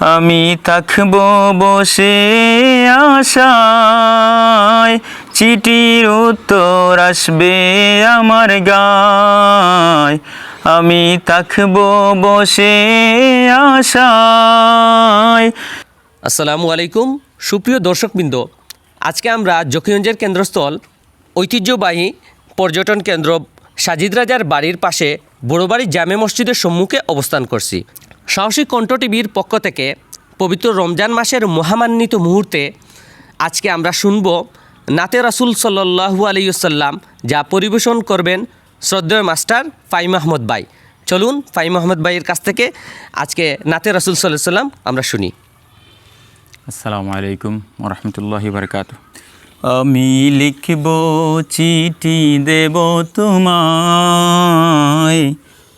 আমি থাকব বসে আশায়। চিঠির উত্তর আসবে আমার গায়। আমি থাকব বসে আশায়। আসসালামু আলাইকুম, সুপ্রিয় দর্শকবৃন্দ। আজকে আমরা জকিগঞ্জের কেন্দ্রস্থল, ঐতিহ্যবাহী পর্যটন কেন্দ্র সাজিদ রাজার বাড়ির পাশে বড়বাড়ি জামে মসজিদের সম্মুখে অবস্থান করছি। সাহসী কণ্ঠ টিভির পক্ষ থেকে পবিত্র রমজান মাসের মহামান্বিত মুহূর্তে আজকে আমরা শুনব নাতে রাসুল সাল্লাহু আলাইসাল্লাম যা পরিবেশন করবেন শ্রদ্ধেয় মাস্টার ফাইম আহমদ ভাই। চলুন ফাইম আহমদ ভাইয়ের কাছ থেকে আজকে নাতে রাসুল সাল্লাহ সাল্লাম আমরা শুনি। আসসালামু আলাইকুম রহমতুল্লাহি বরকাত আমি লিখব চিঠি দেব তোমায়।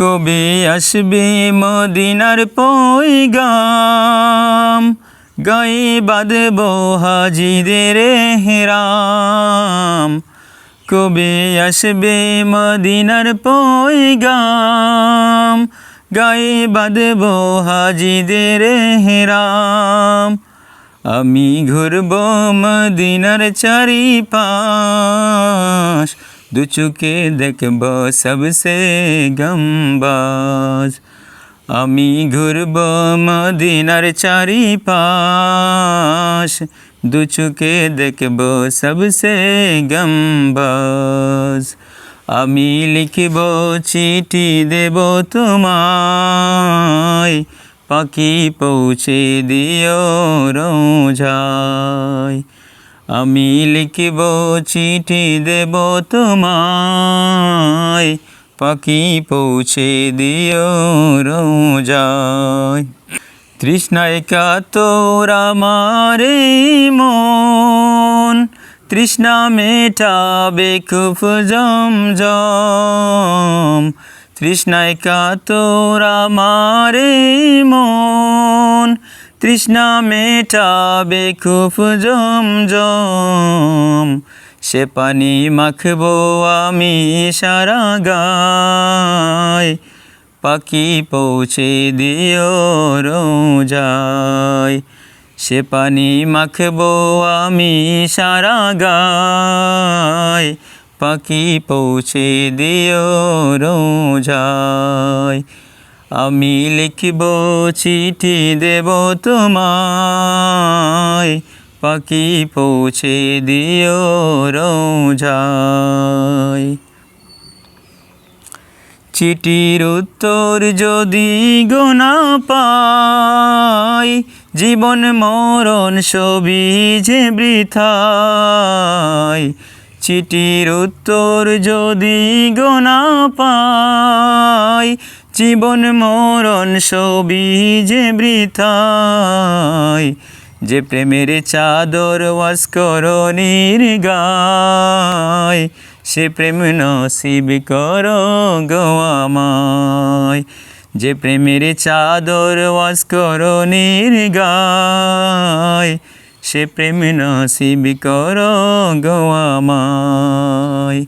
কবে আসবে মদিনার পৈগাম? গায়ে বাঁধব হাজিদের হেরাম কবে আসবে মদিনার পৈগাম? গায়ে বাঁধব হাজিদের হেরাম আমি ঘুরব মদিনার চারিপাশ। দু চুকে দেখব সবসে গম্বাজ আমি ঘুরব মদিনার চারিপাশ দু চুকে দেখব সবসে গম্বাজ আমি লিখব চিঠি দেব তোমায় পাখি পৌঁছে দিও রোজায় আমি লিখিব, চিঠি দেব তোমায়। পাখি পৌঁছে দিও রোজায়। তৃষ্ণায় কাতর আমারে মন। তৃষ্ণা মেটাবে খুব জমজম। তৃষ্ণায় কাতর আমারে মন। তৃষ্ণা মেটাবে খুব জমজম। সে পানি মাখবো আমি সারা গায়। পাখি পৌঁছে দিও রোজায়। সে পানি মাখবো আমি সারা গায়। পাখি পৌঁছে দিও রোজায়। আমি লিখব চিঠি দেব তোমায়। পাখি পৌঁছে দিও রোজায়। চিঠির উত্তর যদি গোনা পাই, জীবন মরণ সবই যে বৃথায়। চিঠির উত্তর যদি গোনা পাই জীবন মরণ সবই যে বৃথায়, যে প্রেমের চাদর ওয়াস্করণীর গায় সে প্রেম নসিব কর গো আমায়, যে প্রেমের চাদর ওয়াস্করণীর গায় সে প্রেম নসিব কর গো আমায়।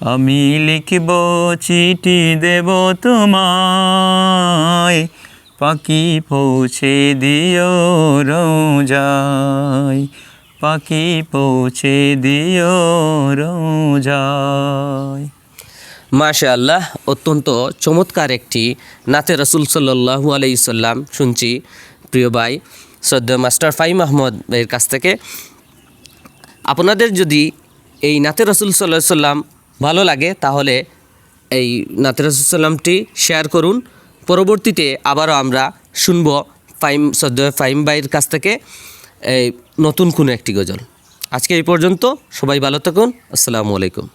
আমি লিখব চিঠি দেব তোমায়। পাখি পৌঁছে দিও রোজায়। পাখি পৌঁছে দিও রোজায়। মাশা আল্লাহ অত্যন্ত চমৎকার একটি নাতে রসুল সাল্লাহু আলাইসাল্লাম শুনছি। প্রিয় ভাই সদ্য মাস্টার ফাইম আহমদ এর কাছ থেকে। আপনাদের যদি এই নাতে রসুল সাল্লাহ সাল্লাম ভালো লাগে, তাহলে এই নাতিরাজুসাল্লামটি শেয়ার করুন। পরবর্তীতে আবারও আমরা শুনব ফাইম সদ্য ফাইম বাইয়ের কাছ থেকে এই নতুন কোনো একটি গজল। আজকে এই পর্যন্ত সবাই ভালো থাকুন। আসসালামু আলাইকুম।